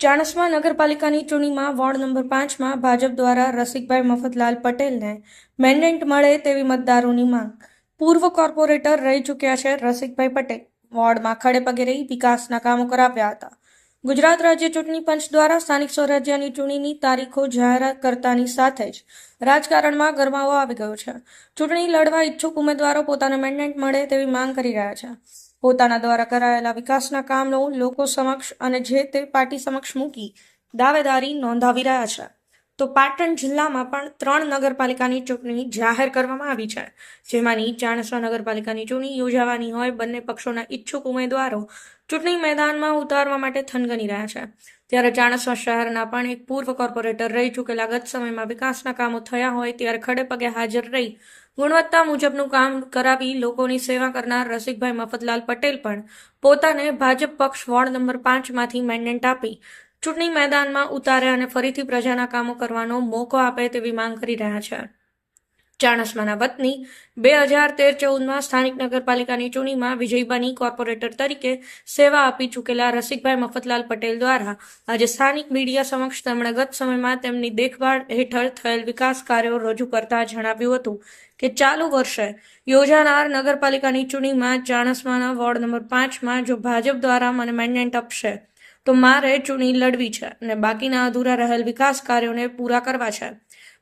ચાણસ્મા નગરપાલિકાની ચૂંટણીમાં ward number પાંચમાં ભાજપ દ્વારા રસિકભાઈ મફતલાલ પટેલને મેન્ડેન્ટ મળે તેવી મતદારોની માંગ. પૂર્વ કોર્પોરેટર રહી ચૂક્યા છે રસિકભાઈ પટેલ. વોર્ડમાં ખડે પગે રહી વિકાસના કામો કરાવ્યા હતા. ગુજરાત રાજ્ય ચૂંટણી પંચ દ્વારા સ્થાનિક સ્વરાજ્યની ચૂંટણીની તારીખો જાહેર કરતાની સાથે જ રાજકારણમાં ગરમાવો આવી ગયો છે. ચૂંટણી લડવા ઈચ્છુક ઉમેદવારો પોતાને મેન્ડેટ મળે તેવી માંગ કરી રહ્યા છે. પોતાના દ્વારા કરાયેલા વિકાસના કામનો લોકો સમક્ષ અને જે તે પાર્ટી સમક્ષ મૂકી દાવેદારી નોંધાવી રહ્યા છે. તો પાટણ જિલ્લામાં પણ ત્રણ નગરપાલિકાની ચૂંટણી જાહેર કરવામાં આવી છે. જેમાંની ચાણસ્મા નગરપાલિકાની ચૂંટણી યોજાવાની હોય, બંને પક્ષોના ઈચ્છુક ઉમેદવારો ચૂંટણી મેદાનમાં ઉતારવા માટે થનગની રહ્યા છે. ત્યારે ચાણસ્મા શહેરના પણ એક પૂર્વ કોર્પોરેટર રહી ચૂકેલા ગત સમયમાં વિકાસના કામો થયા હોય ત્યારે ખડે પગે હાજર રહી ગુણવત્તા મુજબનું કામ કરાવી લોકોની સેવા કરનાર રસિકભાઈ મફતલાલ પટેલ પણ પોતાને ભાજપ પક્ષ વોર્ડ નંબર પાંચમાંથી મેન્ડેન્ટ આપી ચૂંટણી મેદાનમાં ઉતારે અને ફરીથી પ્રજાના કામો કરવાનો મોકો આપે તેવી માંગ કરી રહ્યા છે. ચાણસ્માના વતની બે હજાર તેર ચૌદમાં સ્થાનિક નગરપાલિકાની ચૂંટણીમાં વિજય બની કોર્પોરેટર તરીકે સેવા આપી ચૂકેલા રસિકભાઈ મફતલાલ પટેલ દ્વારા આજે સ્થાનિક મીડિયા સમક્ષ તેમણે ગત સમયમાં તેમની દેખભાળ હેઠળ થયેલ વિકાસ કાર્યો રજૂ કરતા જણાવ્યું હતું કે ચાલુ વર્ષે યોજાનાર નગરપાલિકાની ચૂંટણીમાં ચાણસ્માના વોર્ડ નંબર પાંચમાં જો ભાજપ દ્વારા મને મેન્ડેન્ટ આપશે તો મારે ચૂંટણી લડવી છે અને બાકીના અધૂરા રહેલ વિકાસ કાર્યોને પૂરા કરવા છે.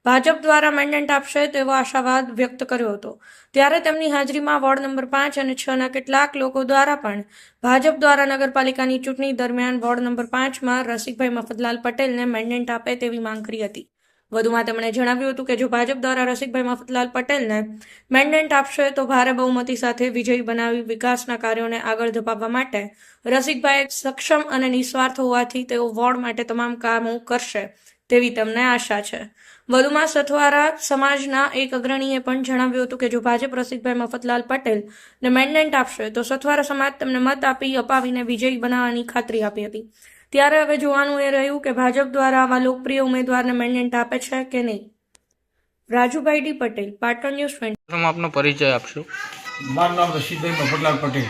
ભાજપ દ્વારા મેન્ડેટ આપશે તેવો આશાવાદ વ્યક્ત કર્યો હતો. ત્યારે તેમની હાજરીમાં વોર્ડ નંબર પાંચ અને છ ના કેટલાક લોકો દ્વારા પણ ભાજપ દ્વારા નગરપાલિકાની ચૂંટણી દરમિયાન વોર્ડ નંબર પાંચમાં રસિકભાઈ મફતલાલ પટેલને મેન્ડેટ આપે તેવી માંગ કરી હતી. વધુમાં તેમણે જણાવ્યું હતું કે જો ભાજપ દ્વારા રસિકભાઈ મફતલાલ પટેલને મેન્ડેન્ટ આપશે, તો ભારે બહુમતી સાથે વિજયી બનાવી વિકાસના કાર્યોને આગળ ધપાવવા માટે રસિકભાઈ સક્ષમ અને નિસ્વાર્થ હોવાથી તેઓ વોર્ડ માટે તમામ કામો કરશે તેવી તેમને આશા છે. વધુમાં સથવારા સમાજના એક અગ્રણીએ પણ જણાવ્યું હતું કે જો ભાજપ રસિકભાઈ મફતલાલ પટેલ ને મેન્ડેન્ટ આપશે, તો સથવારા સમાજ તેમને મત આપી અપાવીને વિજયી બનાવવાની ખાતરી આપી હતી. ત્યારે હવે જોવાનું એ રહ્યું કે ભાજપ દ્વારા આવા લોકપ્રિય ઉમેદવારને મેન્ડેટ આપે છે કે નહીં? Rajubhai D Patel Patan news twenty. આપનો પરિચય આપશો. મારું નામ રશીદભાઈ મફતલાલ પટેલ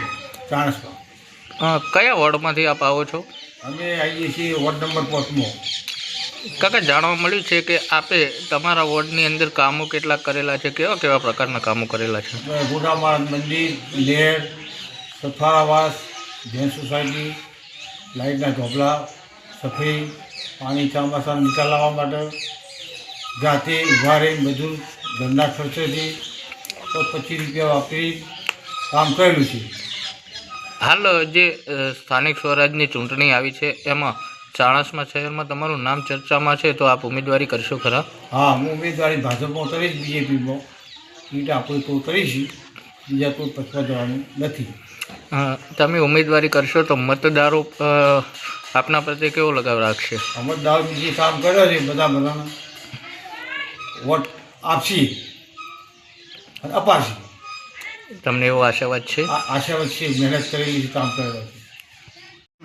ચાણસ્મા. કયા વોર્ડમાંથી આપ આવો છો? અમે આવીએ છીએ વોર્ડ નંબર પાંચમો. કાકા જાણવા મળ્યું છે કે આપે તમારા વોર્ડની અંદર કામો કેટલા કરેલા છે? કેવા કેવા પ્રકારના કામો કરેલા છે? ગુડામાળ મંદિર લેર સથારાવાસ જૈન સોસાયટી લાઇટના ઢોબલા સફેદ પાણી ચોમાસાનો નિકાલ લાવવા માટે જાતે ઊભા રહી મજૂર ધંધા ખર્ચેથી તો પચીસ રૂપિયા વાપરી કામ કરેલું છે. હાલ જે સ્થાનિક સ્વરાજની ચૂંટણી આવી છે એમાં ચાણસમાં શહેરમાં તમારું નામ ચર્ચામાં છે તો આપ ઉમેદવારી કરશો ખરા? હા હું ઉમેદવારી ભાજપમાં કરીશ બીજેપીમાં. સીટ આપણે તો કરીશું બીજા કોઈ પછવા જવાનું નથી. તમે ઉમેદવારી કરશો તો મતદારો આપના પ્રત્યે કેવો લગાવ રાખશે? મતદારો જે કામ કર્યો છે બધા બધાને. વોટ આપશી અને અપાશી. તમને એવો આશાવાદ છે? આશાવાદ છે મહેનત કરેલી કામ કરેલો છે.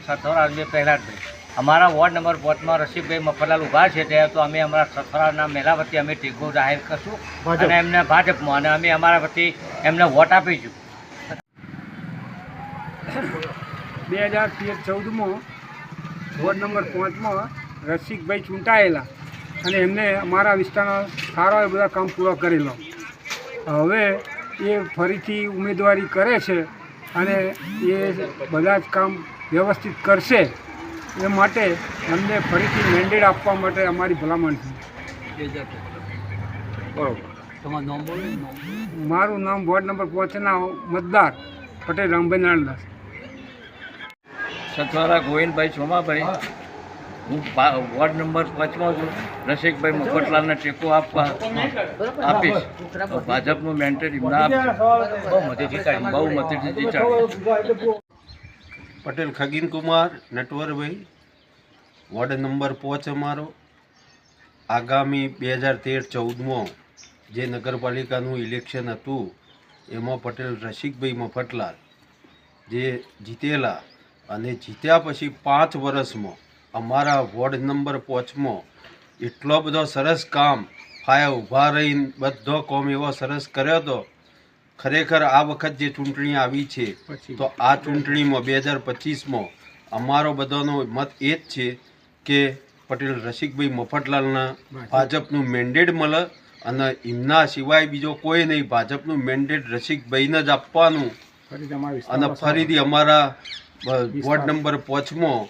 સથોરા બે પહેલાંભાઈ અમારા વોર્ડ નંબર પાંચમાં રસીભાઈ મફતલાલ ઊભા છે ત્યાં તો અમે અમારા સથોરાના મેલા વતી અમે ટેકો જાહેર કરશું અને એમને ભાજપમાં અને અમે અમારા વતી એમને વોટ આપીશું. બે હજાર તેર ચૌદમાં વોર્ડ નંબર પાંચમાં રસિકભાઈ ચૂંટાયેલા અને એમને અમારા વિસ્તારના સારા એ બધા કામ પૂરા કરેલા. હવે એ ફરીથી ઉમેદવારી કરે છે અને એ બધા જ કામ વ્યવસ્થિત કરશે એ માટે એમને ફરીથી મેન્ડેટ આપવા માટે અમારી ભલામણ છે. મારું નામ વોર્ડ નંબર પાંચના મતદાર પટેલ રામભાઈ નાણદાસ સથવારા ગોવિંદભાઈ સોમાભાઈ. હું. વોર્ડ નંબર પાંચમાં છું. રસિકભાઈ મફતલાલને ટેકો આપવા આપીશ. ભાજપનું મેન્ટેન એમના આપશે. બહુ મતે જીતાડી બહુ મતેથી જીતાડી પટેલ ખગીન કુમાર નટવરભાઈ વોર્ડ નંબર પાંચ અમારો. આગામી બે હજાર તેર ચૌદમાં જે નગરપાલિકાનું ઇલેક્શન હતું એમાં પટેલ રસિકભાઈ મફતલાલ જે જીતેલા અને જીત્યા પછી પાંચ વર્ષમાં અમારા વોર્ડ નંબર પાંચમાં એટલો બધો સરસ કામ ફાયા ઊભા રહીને બધો કોમ એવો સરસ કર્યો હતો ખરેખર આ વખત જે ચૂંટણી આવી છે તો આ ચૂંટણીમાં બે હજાર પચીસમાં અમારો બધાનો મત એ જ છે કે પટેલ રસિકભાઈ મફતલાલના ભાજપનું મેન્ડેટ મળે અને એમના સિવાય બીજો કોઈ નહીં ભાજપનું મેન્ડેટ રસિકભાઈને જ આપવાનું. અને ફરીથી અમારા વોર્ડ નંબર પાંચમાં.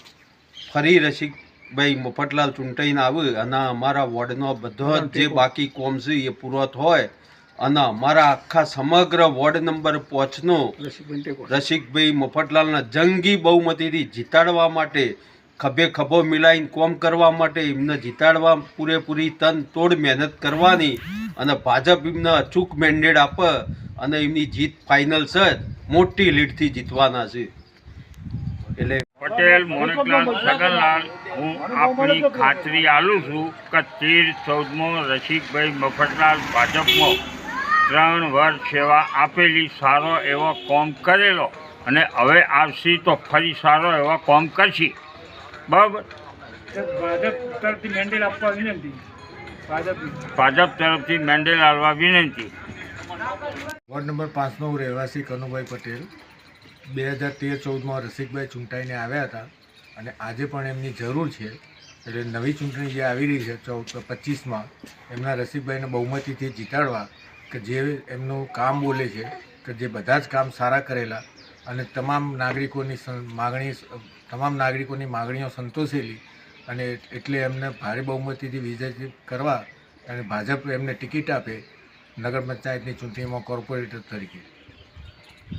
ફરી રસિકભાઈ મફતલાલ ચૂંટાઈને આવે અને અમારા વોર્ડનો બધો જ જે બાકી કોમ છે એ પૂરો હોય અને અમારા આખા સમગ્ર વોર્ડ નંબર પાંચનો રસિકભાઈ મફતલાલના જંગી બહુમતીથી જીતાડવા માટે ખભે ખભો મિલાઈને કોમ કરવા માટે એમને જીતાડવા પૂરેપૂરી તન તોડ મહેનત કરવાની અને ભાજપ એમને અચૂક મેન્ડેટ આપે અને એમની જીત ફાઇનલ છે મોટી લીડથી જીતવાના છે. પટેલ મોનકલાલ સગનલાલ હું આપની ખાતરી આલું છું કે તેર ચૌદમો રસિકભાઈ મફતલાલ ભાજપમાં ત્રણ વર્ષ સેવા આપેલી સારો એવો કોમ કરેલો અને હવે આવશે તો ફરી સારો એવો કોમ કરશે. બરાબર ભાજપ તરફથી મેન્ડેટ આપવા વિનંતી. ભાજપ તરફથી મેન્ડેલ આવવા વિનંતી. વોર્ડ નંબર પાંચનો રહેવાસી કનુભાઈ પટેલ. બે હજાર તેર ચૌદમાં રસિકભાઈ ચૂંટાઈને આવ્યા હતા અને આજે પણ એમની જરૂર છે. એટલે નવી ચૂંટણી જે આવી રહી છે, ચૌદ, પચીસમાં, એમના રસિકભાઈને બહુમતીથી જીતાડવા કે જે એમનું કામ બોલે છે, કે જે બધા જ કામ સારા કરેલા અને તમામ નાગરિકોની માગણી, તમામ નાગરિકોની માગણીઓ સંતોષેલી અને એટલે એમને ભારે બહુમતીથી વિજય કરવા અને ભાજપ એમને ટિકિટ આપે નગર પંચાયતની ચૂંટણીમાં કોર્પોરેટર તરીકે.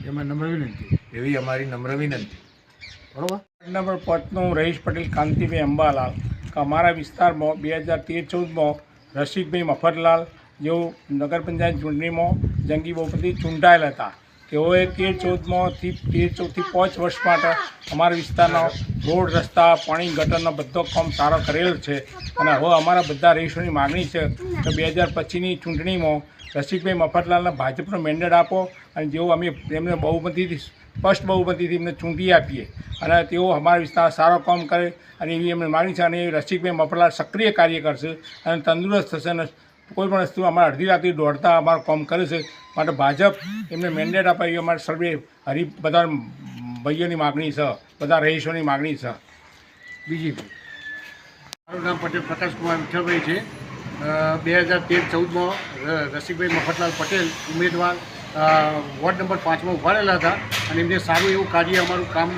એમાં નમ્ર વિનંતી. એવી અમારી નમ્ર વિનંતી. બરોબર? નંબર પાંચનો હું રહીશ પટેલ કાંતિભાઈ અંબાલાલ. કે અમારા વિસ્તારમાં બે હજાર તેર ચૌદમાં રસિકભાઈ મફતલાલ જેઓ નગર પંચાયત ચૂંટણીમાં જંગી બહુમતી ચૂંટાયેલા હતા. તેઓએ તેર ચૌદમાંથી તેર ચૌદથી પાંચ વર્ષ માટે અમારા વિસ્તારનો રોડ રસ્તા પાણી ગટરનો બધો કામ સારો કરેલો છે. અને હવે અમારા બધા રહીશોની માગણી છે કે બે હજાર પછીની ચૂંટણીમાં રસિકભાઈ મફતલાલને ભાજપનો મેન્ડેટ આપો અને જેઓ અમે એમને બહુમતીથી, સ્પષ્ટ બહુમતીથી એમને ચૂંટી આપીએ. અને તેઓ અમારા વિસ્તાર સારો કામ કરે અને એવી એમને માગણી છે અને રસિકભાઈ મફતલાલ સક્રિય કાર્ય કરશે અને તંદુરસ્ત થશે અને કોઈ પણ વસ્તુ અમારા અડધી રાત્રિ દોડતા અમારું કામ કરે છે. માટે ભાજપ એમને મેન્ડેટ આપે એ અમારે સર્વે હરી બધા ભાઈઓની માગણી છે, બધા રહીશોની માગણી છે. બીજી મારું નામ પટેલ પ્રકાશકુમાર વિઠ્ઠલભાઈ છે. બે હજાર તેર ચૌદમાં રસિકભાઈ મફતલાલ પટેલ ઉમેદવાર વોર્ડ નંબર પાંચમાં ઉભારેલા હતા અને એમને સારું એવું કાર્ય અમારું કામ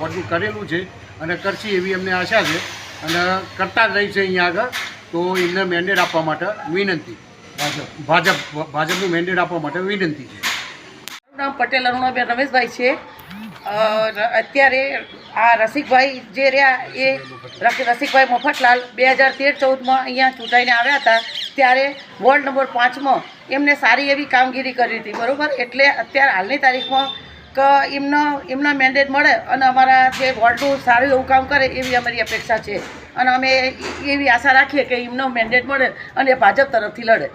વોર્ડનું કરેલું છે અને કરશે એવી અમને આશા છે અને કરતા જ રહી છે અહીંયા આગળ. તો એમને મેન્ડેટ આપવા માટે વિનંતી. ભાજપ. ભાજપ ભાજપનું મેન્ડેટ આપવા માટે વિનંતી છે. મારું નામ પટેલ અરુણાબેન રમેશભાઈ છે. અત્યારે આ રસિકભાઈ જે રહ્યા એ રસ- રસિકભાઈ મફતલાલ બે હજાર તેર ચૌદમાં અહીંયા ચૂંટાઈને આવ્યા હતા, ત્યારે વોર્ડ નંબર પાંચમાં એમને સારી એવી કામગીરી કરી હતી, બરાબર? એટલે અત્યારે હાલની તારીખમાં કે એમનો એમનો મેન્ડેટ મળે અને અમારા જે વોર્ડનું સારું એવું કામ કરે એવી અમારી અપેક્ષા છે. અને અમે એવી આશા રાખીએ કે એમનો મેન્ડેટ મળે અને ભાજપ તરફથી લડે.